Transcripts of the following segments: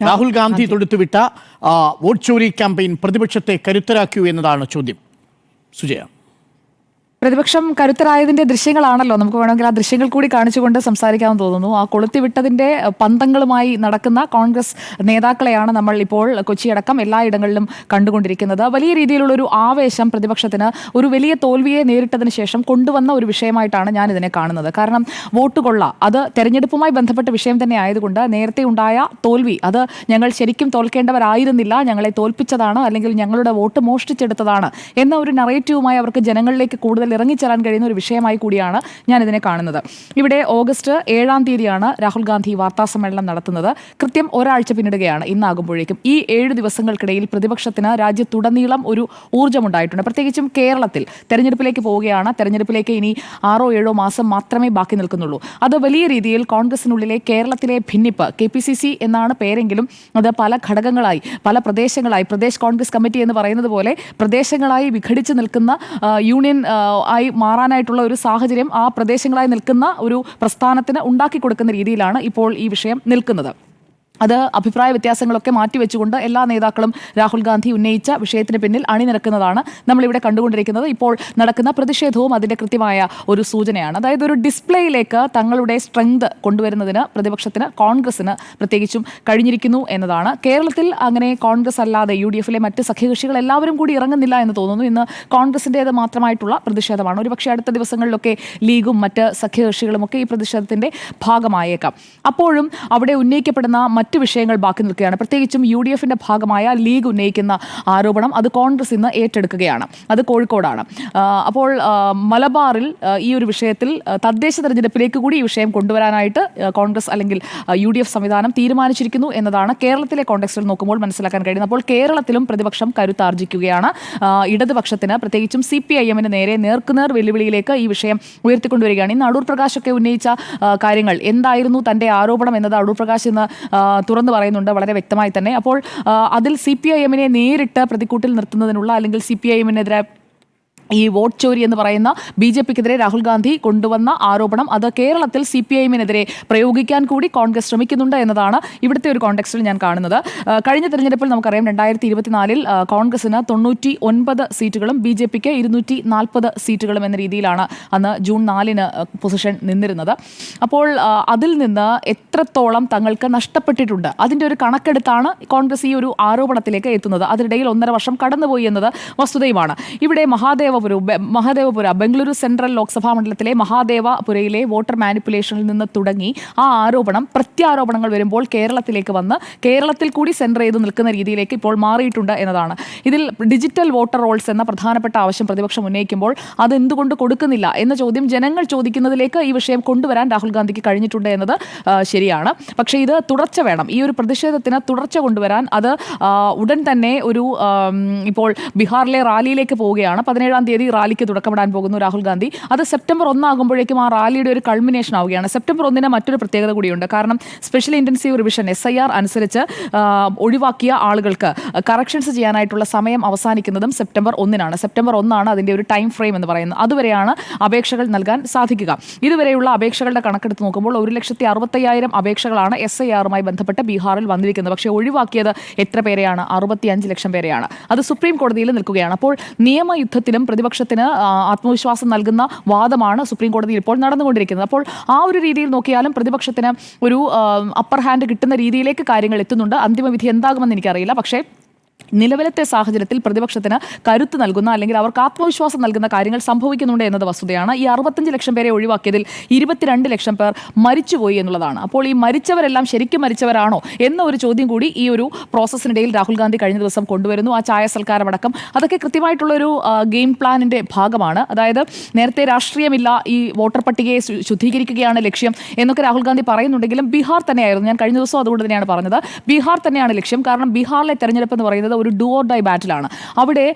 രാഹുൽ ഗാന്ധി തൊടുത്തുവിട്ട vote ചോരി campaign പ്രതിപക്ഷത്തെ കരുത്തരാക്കൂ എന്നതാണ് ചോദ്യം. സുജയ. പ്രതിപക്ഷം കരുത്തരായതിന്റെ ദൃശ്യങ്ങളാണല്ലോ. നമുക്ക് വേണമെങ്കിൽ ആ ദൃശ്യങ്ങൾ കൂടി കാണിച്ചുകൊണ്ട് സംസാരിക്കാമെന്ന് തോന്നുന്നു. ആ കൊളുത്തിവിട്ടതിന്റെ പന്തങ്ങളുമായി നടക്കുന്ന കോൺഗ്രസ് നേതാക്കളെയാണ് നമ്മൾ ഇപ്പോൾ കൊച്ചിയടക്കം എല്ലായിടങ്ങളിലും കണ്ടുകൊണ്ടിരിക്കുന്നത്. വലിയ രീതിയിലുള്ള ഒരു ആവേശം പ്രതിപക്ഷത്തിന് ഒരു വലിയ തോൽവിയെ നേരിട്ടതിന് ശേഷം കൊണ്ടുവന്ന ഒരു വിഷയമായിട്ടാണ് ഞാൻ ഇതിനെ കാണുന്നത്. കാരണം വോട്ട് കൊള്ള അത് തെരഞ്ഞെടുപ്പുമായി ബന്ധപ്പെട്ട വിഷയം തന്നെ ആയതുകൊണ്ട് നേരത്തെ ഉണ്ടായ തോൽവി അത് ഞങ്ങൾ ശരിക്കും തോൽക്കേണ്ടവരായിരുന്നില്ല ഞങ്ങളെ തോൽപ്പിച്ചതാണ് അല്ലെങ്കിൽ ഞങ്ങളുടെ വോട്ട് മോഷ്ടിച്ചെടുത്തതാണ് എന്ന ഒരു നറേറ്റീവുമായി അവർക്ക് ജനങ്ങളിലേക്ക് കൂടുതൽ ഇറങ്ങിച്ചെല്ലാൻ കഴിയുന്ന ഒരു വിഷയമായി കൂടിയാണ് ഞാൻ ഇതിനെ കാണുന്നത്. ഇവിടെ ഓഗസ്റ്റ് ഏഴാം തീയതിയാണ് രാഹുൽ ഗാന്ധി വാർത്താ സമ്മേളനം നടത്തുന്നത്. കൃത്യം ഒരാഴ്ച പിന്നിടുകയാണ്. ഇന്നാകുമ്പോഴേക്കും ഈ ഏഴ് ദിവസങ്ങൾക്കിടയിൽ പ്രതിപക്ഷത്തിന് രാജ്യത്തുടനീളം ഒരു ഊർജമുണ്ടായിട്ടുണ്ട്. പ്രത്യേകിച്ചും കേരളത്തിൽ തെരഞ്ഞെടുപ്പിലേക്ക് പോവുകയാണ്. തെരഞ്ഞെടുപ്പിലേക്ക് ഇനി ആറോ ഏഴോ മാസം മാത്രമേ ബാക്കി നിൽക്കുന്നുള്ളൂ. അത് വലിയ രീതിയിൽ കോൺഗ്രസിനുള്ളിലെ കേരളത്തിലെ ഭിന്നിപ്പ് കെ പി സി സി എന്നാണ് പേരെങ്കിലും അത് പല ഘടകങ്ങളായി പല പ്രദേശങ്ങളായി പ്രദേശ് കോൺഗ്രസ് കമ്മിറ്റി എന്ന് പറയുന്നത് പോലെ പ്രദേശങ്ങളായി വിഘടിച്ച് നിൽക്കുന്ന യൂണിയൻ ആയി മാറാനായിട്ടുള്ള ഒരു സാഹചര്യം ആ പ്രദേശങ്ങളായി നിൽക്കുന്ന ഒരു പ്രസ്ഥാനത്തിന് ഉണ്ടാക്കി കൊടുക്കുന്ന രീതിയിലാണ് ഇപ്പോൾ ഈ വിഷയം നിൽക്കുന്നത്. അത് അഭിപ്രായ വ്യത്യാസങ്ങളൊക്കെ മാറ്റിവെച്ചുകൊണ്ട് എല്ലാ നേതാക്കളും രാഹുൽ ഗാന്ധി ഉന്നയിച്ച വിഷയത്തിന് പിന്നിൽ അണിനിരക്കുന്നതാണ് നമ്മളിവിടെ കണ്ടുകൊണ്ടിരിക്കുന്നത്. ഇപ്പോൾ നടക്കുന്ന പ്രതിഷേധവും അതിന്റെ കൃത്യമായ ഒരു സൂചനയാണ്. അതായത് ഒരു ഡിസ്പ്ലേയിലേക്ക് തങ്ങളുടെ സ്ട്രെങ്ത് കൊണ്ടുവരുന്നതിന് പ്രതിപക്ഷത്തിന് കോൺഗ്രസിന് പ്രത്യേകിച്ചും കഴിഞ്ഞിരിക്കുന്നു എന്നതാണ്. കേരളത്തിൽ അങ്ങനെ കോൺഗ്രസ് അല്ലാതെ യു ഡി എഫിലെ മറ്റ് സഖ്യകക്ഷികൾ എല്ലാവരും കൂടി ഇറങ്ങുന്നില്ല എന്ന് തോന്നുന്നു. ഇന്ന് കോൺഗ്രസിന്റേത് മാത്രമായിട്ടുള്ള പ്രതിഷേധമാണ്. ഒരുപക്ഷെ അടുത്ത ദിവസങ്ങളിലൊക്കെ ലീഗും മറ്റ് സഖ്യകക്ഷികളുമൊക്കെ ഈ പ്രതിഷേധത്തിന്റെ ഭാഗമായേക്കാം. അപ്പോഴും അവിടെ ഉന്നയിക്കപ്പെടുന്ന മറ്റു വിഷയങ്ങൾ ബാക്കി നിൽക്കുകയാണ്. പ്രത്യേകിച്ചും യു ഡി എഫിന്റെ ഭാഗമായ ലീഗ് ഉന്നയിക്കുന്ന ആരോപണം അത് കോൺഗ്രസ് ഇന്ന് ഏറ്റെടുക്കുകയാണ്. അത് കോഴിക്കോടാണ്. അപ്പോൾ മലബാറിൽ ഈ ഒരു വിഷയത്തിൽ തദ്ദേശ തെരഞ്ഞെടുപ്പിലേക്ക് കൂടി ഈ വിഷയം കൊണ്ടുവരാനായിട്ട് കോൺഗ്രസ് അല്ലെങ്കിൽ യു ഡി എഫ് സംവിധാനം തീരുമാനിച്ചിരിക്കുന്നു എന്നതാണ് കേരളത്തിലെ കോൺടെക്സ്റ്റിൽ നോക്കുമ്പോൾ മനസ്സിലാക്കാൻ കഴിയുന്നത്. അപ്പോൾ കേരളത്തിലും പ്രതിപക്ഷം കരുത്താർജിക്കുകയാണ് ഇടതുപക്ഷത്തിന് പ്രത്യേകിച്ചും സി പി ഐ എമ്മിന് നേരെ നേർക്കുനേർ വെല്ലുവിളിയിലേക്ക് ഈ വിഷയം ഉയർത്തിക്കൊണ്ടുവരികയാണ്. ഇന്ന് അടൂർ പ്രകാശൊക്കെ ഉന്നയിച്ച കാര്യങ്ങൾ എന്തായിരുന്നു തന്റെ ആരോപണം എന്നത് അടൂർ പ്രകാശ് ഇന്ന് തുറന്നു പറയുന്നുണ്ട് വളരെ വ്യക്തമായി തന്നെ. അപ്പോൾ അതിൽ സി പി ഐ എമ്മിനെ നേരിട്ട് പ്രതിക്കൂട്ടിൽ നിർത്തുന്നതിനുള്ള അല്ലെങ്കിൽ സി പി ഐ എമ്മിനെതിരെ ഈ വോട്ട് ചോരി എന്ന് പറയുന്ന ബി ജെ പിക്കെതിരെ രാഹുൽ ഗാന്ധി കൊണ്ടുവന്ന ആരോപണം അത് കേരളത്തിൽ സി പി ഐഎമ്മിനെതിരെ പ്രയോഗിക്കാൻ കൂടി കോൺഗ്രസ് ശ്രമിക്കുന്നുണ്ട് എന്നതാണ് ഇവിടുത്തെ ഒരു കോണ്ടെക്സ്റ്റിൽ ഞാൻ കാണുന്നത്. കഴിഞ്ഞ തെരഞ്ഞെടുപ്പിൽ നമുക്കറിയാം രണ്ടായിരത്തി ഇരുപത്തിനാലിൽ കോൺഗ്രസിന് തൊണ്ണൂറ്റി ഒൻപത് സീറ്റുകളും ബി ജെ പിക്ക് ഇരുന്നൂറ്റി നാൽപ്പത് സീറ്റുകളും എന്ന രീതിയിലാണ് അന്ന് ജൂൺ നാലിന് പൊസിഷൻ നിന്നിരുന്നത്. അപ്പോൾ അതിൽ നിന്ന് എത്രത്തോളം തങ്ങൾക്ക് നഷ്ടപ്പെട്ടിട്ടുണ്ട്? അതിന്റെ ഒരു കണക്കെടുത്താണ് കോൺഗ്രസ് ഈ ഒരു ആരോപണത്തിലേക്ക് എത്തുന്നത്. അതിനിടയിൽ ഒന്നര വർഷം കടന്നുപോയി എന്നത് വസ്തുതയുമാണ്. ഇവിടെ മഹാദേവപുരം മഹാദേവപുര ബംഗളൂരു സെൻട്രൽ ലോക്സഭാ മണ്ഡലത്തിലെ മഹാദേവപുരയിലെ വോട്ടർ മാനിപ്പുലേഷനിൽ നിന്ന് തുടങ്ങി ആ ആരോപണം പ്രത്യാരോപണങ്ങൾ വരുമ്പോൾ കേരളത്തിലേക്ക് വന്ന് കേരളത്തിൽ കൂടി സെന്റർ ചെയ്ത് നിൽക്കുന്ന രീതിയിലേക്ക് ഇപ്പോൾ മാറിയിട്ടുണ്ട് എന്നതാണ്. ഇതിൽ ഡിജിറ്റൽ വോട്ടർ റോൾസ് എന്ന പ്രധാനപ്പെട്ട ആവശ്യം പ്രതിപക്ഷം ഉന്നയിക്കുമ്പോൾ അത് എന്തുകൊണ്ട് കൊടുക്കുന്നില്ല എന്ന ചോദ്യം ജനങ്ങൾ ചോദിക്കുന്നതിലേക്ക് ഈ വിഷയം കൊണ്ടുവരാൻ രാഹുൽ ഗാന്ധിക്ക് കഴിഞ്ഞിട്ടുണ്ട് എന്നത് ശരിയാണ്. പക്ഷേ ഇത് തുടർച്ച വേണം. ഈ ഒരു പ്രതിഷേധത്തിന് തുടർച്ച കൊണ്ടുവരാൻ അത് ഉടൻ തന്നെ ഒരു ഇപ്പോൾ ബീഹാറിലെ റാലിയിലേക്ക് പോവുകയാണ്. പതിനേഴാം തീയതി റാലിക്ക് തുടക്കമിടാൻ പോകുന്നു രാഹുൽ ഗാന്ധി. അത് സെപ്റ്റംബർ ഒന്നാകുമ്പോഴേക്കും ആ റാലിയുടെ ഒരു കൾമിനേഷൻ ആവുകയാണ്. സെപ്റ്റംബർ ഒന്നിന് മറ്റൊരു പ്രത്യേകത കൂടിയുണ്ട്. കാരണം special intensive revision S I R അനുസരിച്ച് ഒഴിവാക്കിയ ആളുകൾക്ക് കറക്ഷൻസ് ചെയ്യാനായിട്ടുള്ള സമയം അവസാനിക്കുന്നതും സെപ്റ്റംബർ ഒന്നിനാണ്. സെപ്റ്റംബർ ഒന്നാണ് അതിന്റെ ഒരു ടൈം ഫ്രെയിം എന്ന് പറയുന്നത്. അതുവരെയാണ് അപേക്ഷകൾ നൽകാൻ സാധിക്കുക. ഇതുവരെയുള്ള അപേക്ഷകളുടെ കണക്കെടുത്ത് നോക്കുമ്പോൾ ഒരു ലക്ഷത്തി അറുപത്തയ്യായിരം അപേക്ഷകളാണ് എസ് ഐ ആറുമായി ബന്ധപ്പെട്ട് ബീഹാറിൽ വന്നിരിക്കുന്നത്. പക്ഷേ ഒഴിവാക്കിയത് എത്ര പേരെയാണ്? അറുപത്തി അഞ്ച് ലക്ഷം പേരെയാണ്. അത് സുപ്രീം കോടതിയിൽ നിൽക്കുകയാണ്. അപ്പോൾ നിയമയുദ്ധത്തിലും പ്രതിപക്ഷത്തിന് ആത്മവിശ്വാസം നൽകുന്ന വാദമാണ് സുപ്രീം കോടതിയിൽ ഇപ്പോൾ നടന്നുകൊണ്ടിരിക്കുന്നത്. അപ്പോൾ ആ ഒരു രീതിയിൽ നോക്കിയാലും പ്രതിപക്ഷത്തിന് ഒരു അപ്പർ ഹാൻഡ് കിട്ടുന്ന രീതിയിലേക്ക് കാര്യങ്ങൾ എത്തുന്നുണ്ട്. അന്തിമവിധി എന്താകുമെന്ന് എനിക്കറിയില്ല. പക്ഷേ നിലവിലത്തെ സാഹചര്യത്തിൽ പ്രതിപക്ഷത്തിന് കരുത്ത് നൽകുന്ന അല്ലെങ്കിൽ അവർക്ക് ആത്മവിശ്വാസം നൽകുന്ന കാര്യങ്ങൾ സംഭവിക്കുന്നുണ്ട് എന്നത് വസ്തുതയാണ്. ഈ അറുപത്തഞ്ച് ലക്ഷം പേരെ ഒഴിവാക്കിയതിൽ ഇരുപത്തിരണ്ട് ലക്ഷം പേർ മരിച്ചുപോയി എന്നുള്ളതാണ്. അപ്പോൾ ഈ മരിച്ചവരെല്ലാം ശരിക്കും മരിച്ചവരാണോ എന്ന ഒരു ചോദ്യം കൂടി ഈ ഒരു പ്രോസസ്സിനിടയിൽ രാഹുൽ ഗാന്ധി കഴിഞ്ഞ ദിവസം കൊണ്ടുവരുന്നു. ആ ചായ സൽക്കാരമടക്കം അതൊക്കെ കൃത്യമായിട്ടുള്ളൊരു ഗെയിം പ്ലാനിന്റെ ഭാഗമാണ്. അതായത് നേരത്തെ രാഷ്ട്രീയമില്ല ഈ വോട്ടർ പട്ടികയെ ശുദ്ധീകരിക്കുകയാണ് ലക്ഷ്യം എന്നൊക്കെ രാഹുൽ ഗാന്ധി പറയുന്നുണ്ടെങ്കിലും ബീഹാർ തന്നെയായിരുന്നു. ഞാൻ കഴിഞ്ഞ ദിവസം അതുകൊണ്ട് തന്നെയാണ് പറഞ്ഞത്. ബീഹാർ തന്നെയാണ് ലക്ഷ്യം. കാരണം ബീഹാറിലെ തെരഞ്ഞെടുപ്പ് എന്ന് പറയുന്നത് പറയുന്നത് ഒരു ഡു ഓർ ഡൈ ബാറ്റിലാണ് അവിടെ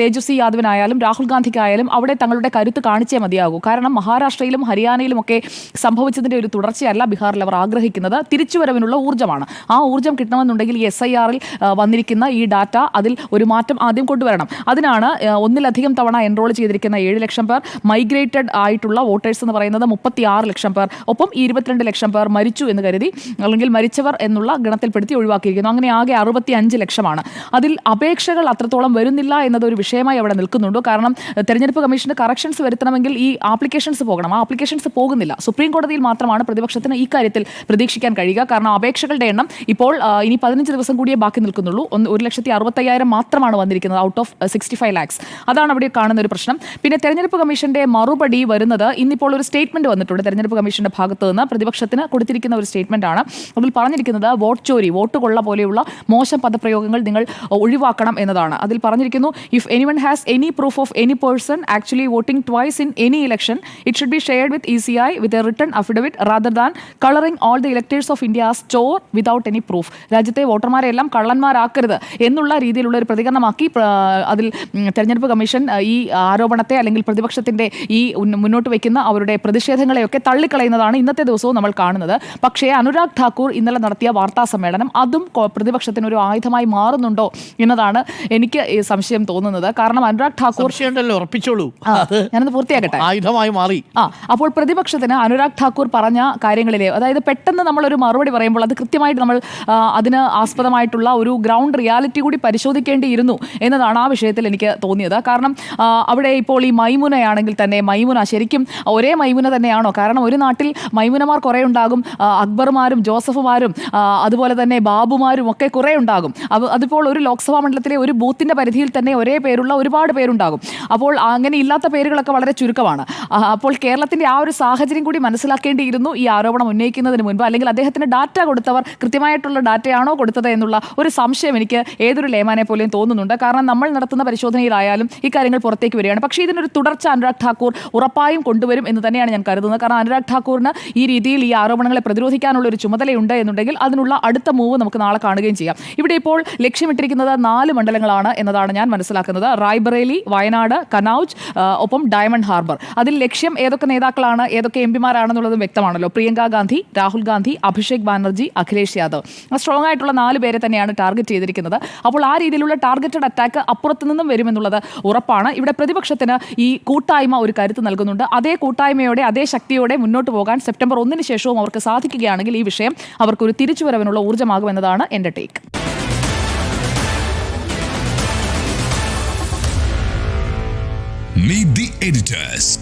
തേജസ്വി യാദവിനായാലും രാഹുൽ ഗാന്ധിക്കായാലും അവിടെ തങ്ങളുടെ കരുത്ത് കാണിച്ചേ മതിയാകൂ. കാരണം മഹാരാഷ്ട്രയിലും ഹരിയാനയിലും ഒക്കെ സംഭവിച്ചതിന്റെ ഒരു തുടർച്ചയല്ല ബീഹാറിൽ അവർ ആഗ്രഹിക്കുന്നത്. തിരിച്ചുവരവിനുള്ള ഊർജമാണ്. ആ ഊർജം കിട്ടണമെന്നുണ്ടെങ്കിൽ എസ് ഐ ആറിൽ വന്നിരിക്കുന്ന ഈ ഡാറ്റ അതിൽ ഒരു മാറ്റം ആദ്യം കൊണ്ടുവരണം. അതിനാണ് ഒന്നിലധികം തവണ എൻറോൾ ചെയ്തിരിക്കുന്ന ഏഴ് ലക്ഷം പേർ മൈഗ്രേറ്റഡ് ആയിട്ടുള്ള വോട്ടേഴ്സ് എന്ന് പറയുന്നത് മുപ്പത്തി ആറ് ലക്ഷം പേർ. ഒപ്പം ഇരുപത്തിരണ്ട് ലക്ഷം പേർ മരിച്ചു എന്ന് കരുതി അല്ലെങ്കിൽ മരിച്ചവർ എന്നുള്ള ഗണത്തിൽപ്പെടുത്തി ഒഴിവാക്കിയിരിക്കുന്നു. അങ്ങനെ ആകെ അറുപത്തി അഞ്ച് ലക്ഷമാണ്. അതിൽ അപേക്ഷകൾ അത്രത്തോളം വരുന്നില്ല എന്നത് ഒരു വിഷയമായി അവിടെ നിൽക്കുന്നുണ്ടോ. കാരണം തെരഞ്ഞെടുപ്പ് കമ്മീഷന് കറക്ഷൻസ് വരുത്തണമെങ്കിൽ ഈ ആപ്ലിക്കേഷൻസ് പോകണം. ആ ആപ്ലിക്കേഷൻസ് പോകുന്നില്ല. സുപ്രീം കോടതിയിൽ മാത്രമാണ് പ്രതിപക്ഷത്തിന് ഈ കാര്യത്തിൽ പ്രതീക്ഷിക്കാൻ കഴിയുക. കാരണം അപേക്ഷകളുടെ എണ്ണം ഇപ്പോൾ ഇനി പതിനഞ്ച് ദിവസം കൂടിയേ ബാക്കി നിൽക്കുന്നുള്ളൂ. ഒന്ന് ഒരു ലക്ഷത്തി അറുപത്തയ്യായിരം മാത്രമാണ് വന്നിരിക്കുന്നത്. Out of sixty five lakhs അതാണ് അവിടെ കാണുന്ന ഒരു പ്രശ്നം. പിന്നെ തെരഞ്ഞെടുപ്പ് കമ്മീഷന്റെ മറുപടി വരുന്നത് ഇന്നിപ്പോൾ ഒരു സ്റ്റേറ്റ്മെന്റ് വന്നിട്ടുണ്ട് തെരഞ്ഞെടുപ്പ് കമ്മീഷന്റെ ഭാഗത്ത് നിന്ന്. പ്രതിപക്ഷത്തിന് കൊടുത്തിരിക്കുന്ന ഒരു സ്റ്റേറ്റ്മെന്റ് ആണ്. അതിൽ പറഞ്ഞിരിക്കുന്നത് വോട്ട് ചോരി വോട്ട് കൊള്ള പോലെയുള്ള മോശം പദപ്രയോഗങ്ങൾ നിങ്ങൾ ഒഴിവാക്കണം എന്നതാണ്. അതിൽ പറഞ്ഞിരിക്കുന്നു if anyone has any proof of any person actually voting twice in any election it should be shared with E C I with a return affidavit rather than colouring all the electors of India store without any proof രാജ്യത്തെ വോട്ടർമാരെ എല്ലാം കള്ളന്മാരാക്കരുത് എന്നുള്ള രീതിയിലുള്ള ഒരു പ്രതികരണമാക്കി പ്ര- അതിൽ തെരഞ്ഞെടുപ്പ് commission ഈ ആരോപണത്തെ അല്ലെങ്കിൽ പ്രതിപക്ഷത്തിന്റെ ഈ മുന്നോട്ട് വയ്ക്കുന്ന അവരുടെ പ്രതിഷേധങ്ങളെയൊക്കെ തള്ളിക്കളയുന്നതാണ് ഇന്നത്തെ ദിവസവും നമ്മൾ കാണുന്നത്. പക്ഷേ അനുരാഗ് ഠാക്കൂർ ഇന്നലെ നടത്തിയ വാർത്താ സമ്മേളനം അതും പ്രതിപക്ഷത്തിന് ഒരു ആയുധമായി മാറുന്നുണ്ടോ എന്നതാണ് എനിക്ക് ഈ സംശയം തോന്നുന്നത്. കാരണം അനുരാഗ് ഠാക്കൂർ ഉറപ്പിച്ചോളൂ. ഞാനത് പൂർത്തിയാക്കട്ടെ. ആയുധമായി മാറി. ആ അപ്പോൾ പ്രതിപക്ഷത്തിന് അനുരാഗ് ഠാക്കൂർ പറഞ്ഞ കാര്യങ്ങളിലെ അതായത് പെട്ടെന്ന് നമ്മളൊരു മറുപടി പറയുമ്പോൾ അത് കൃത്യമായിട്ട് നമ്മൾ അതിന് ആസ്പദമായിട്ടുള്ള ഒരു ഗ്രൗണ്ട് റിയാലിറ്റി കൂടി പരിശോധിക്കേണ്ടിയിരുന്നു എന്നതാണ് ആ വിഷയത്തിൽ എനിക്ക് തോന്നിയത്. കാരണം അവിടെ ഇപ്പോൾ ഈ മൈമുനയാണെങ്കിൽ തന്നെ മൈമുന ശരിക്കും ഒരേ മൈമുന തന്നെയാണോ? കാരണം ഒരു നാട്ടിൽ മൈമുനമാർ കുറേ ഉണ്ടാകും അക്ബർമാരും ജോസഫുമാരും അതുപോലെ തന്നെ ബാബുമാരും ഒക്കെ കുറേ ഉണ്ടാകും. അത് അതിപ്പോൾ ഒരു ലോക്സഭാ മണ്ഡലത്തിലെ ഒരു ബൂത്തിന്റെ പരിധിയിൽ തന്നെ ഒരേ പേരുള്ള ഒരുപാട് പേരുണ്ടാകും. അപ്പോൾ അങ്ങനെ ഇല്ലാത്ത പേരുകളൊക്കെ വളരെ ചുരുക്കമാണ്. അപ്പോൾ കേരളത്തിന്റെ ആ ഒരു സാഹചര്യം കൂടി മനസ്സിലാക്കേണ്ടിയിരുന്നു ഈ ആരോപണം ഉന്നയിക്കുന്നതിന് മുൻപ് അല്ലെങ്കിൽ അദ്ദേഹത്തിന് ഡാറ്റ കൊടുത്തവർ കൃത്യമായിട്ടുള്ള ഡാറ്റയാണോ കൊടുത്തത് എന്നുള്ള ഒരു സംശയം എനിക്ക് ഏതൊരു ലേമാനെ പോലെയും തോന്നുന്നുണ്ട്. കാരണം നമ്മൾ നടത്തുന്ന പരിശോധനയിലായാലും ഈ കാര്യങ്ങൾ പുറത്തേക്ക് വരികയാണ്. പക്ഷേ ഇതിനൊരു തുടർച്ച അനുരാഗ് ഠാക്കൂർ ഉറപ്പായും കൊണ്ടുവരും എന്ന് തന്നെയാണ് ഞാൻ കരുതുന്നത്. കാരണം അനുരാഗ് ഠാക്കൂറിന് ഈ രീതിയിൽ ഈ ആരോപണങ്ങളെ പ്രതിരോധിക്കാനുള്ള ഒരു ചുമതലയുണ്ട് എന്നുണ്ടെങ്കിൽ അതിനുള്ള അടുത്ത മൂവ് നമുക്ക് നാളെ കാണുകയും ചെയ്യാം. ഇവിടെ ഇപ്പോൾ ലക്ഷ്യമിട്ടിരിക്കുന്നത് നാല് മണ്ഡലങ്ങളാണ് എന്നതാണ് ഞാൻ മനസ്സിലാക്കുന്നത്. റായ്ബറേലി വയനാട് കനൌജ് ഒപ്പം ഡയമണ്ട് ഹാർബർ. അതിൽ ലക്ഷ്യം ഏതൊക്കെ നേതാക്കളാണ് ഏതൊക്കെ എം പിമാരാണെന്നുള്ളതും വ്യക്തമാണല്ലോ. പ്രിയങ്ക ഗാന്ധി രാഹുൽ ഗാന്ധി അഭിഷേക് ബാനർജി അഖിലേഷ് യാദവ്. സ്ട്രോങ് ആയിട്ടുള്ള നാല് പേരെ തന്നെയാണ് ടാർഗറ്റ് ചെയ്തിരിക്കുന്നത്. അപ്പോൾ ആ രീതിയിലുള്ള ടാർഗറ്റഡ് അറ്റാക്ക് അപ്പുറത്തു നിന്നും വരുമെന്നുള്ളത് ഉറപ്പാണ്. ഇവിടെ പ്രതിപക്ഷത്തിന് ഈ കൂട്ടായ്മ ഒരു കരുത്ത് നൽകുന്നുണ്ട്. അതേ കൂട്ടായ്മയോടെ അതേ ശക്തിയോടെ മുന്നോട്ട് പോകാൻ സെപ്റ്റംബർ ഒന്നിന് ശേഷവും അവർക്ക് സാധിക്കുകയാണെങ്കിൽ ഈ വിഷയം അവർക്കൊരു തിരിച്ചുവരവിനുള്ള ഊർജമാകുമെന്നതാണ് എന്റെ ടേക്ക് Meet the editors.